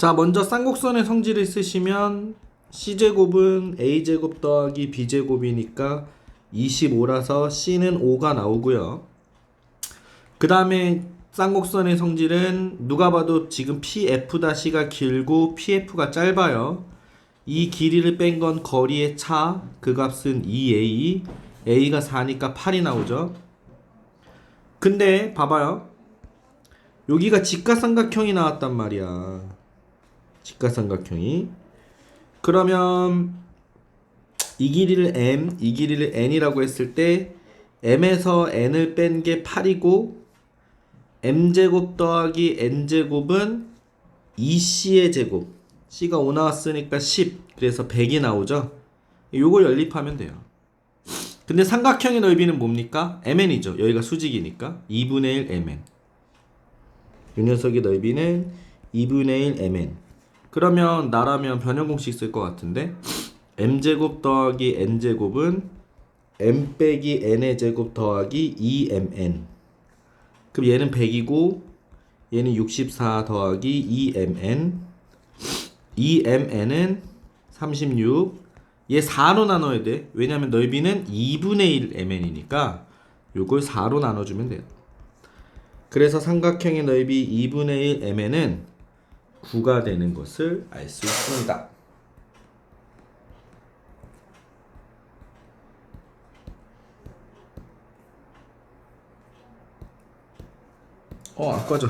자, 먼저 쌍곡선의 성질을 쓰시면 c제곱은 a제곱 더하기 b제곱이니까 25라서 c는 5가 나오고요. 그 다음에 쌍곡선의 성질은 누가 봐도 지금 pf-가 길고 pf가 짧아요. 이 길이를 뺀 건 거리의 차, 그 값은 2a, a가 4니까 8이 나오죠. 근데 봐봐요. 여기가 직가삼각형이 나왔단 말이야. 직가삼각형이. 그러면 이 길이를 m, 이 길이를 n이라고 했을 때 m에서 n을 뺀 게 8이고 m제곱 더하기 n제곱은 2c의 제곱. c가 5 나왔으니까 10. 그래서 100이 나오죠. 요걸 연립하면 돼요. 근데 삼각형의 넓이는 뭡니까? mn이죠. 여기가 수직이니까 2분의 1 mn. 이 녀석의 넓이는 2분의 1 mn. 그러면 나라면 변형 공식 쓸 것 같은데 m제곱 더하기 n제곱은 m 빼기 n의 제곱 더하기 2mn. 그럼 얘는 100이고 얘는 64 더하기 2mn. 2mn은 36. 얘 4로 나눠야 돼. 왜냐면 넓이는 2분의 1 mn이니까 요걸 4로 나눠주면 돼요. 그래서 삼각형의 넓이 2분의 1 mn은 9가 되는 것을 알 수 있습니다. 어, 안 꺼져.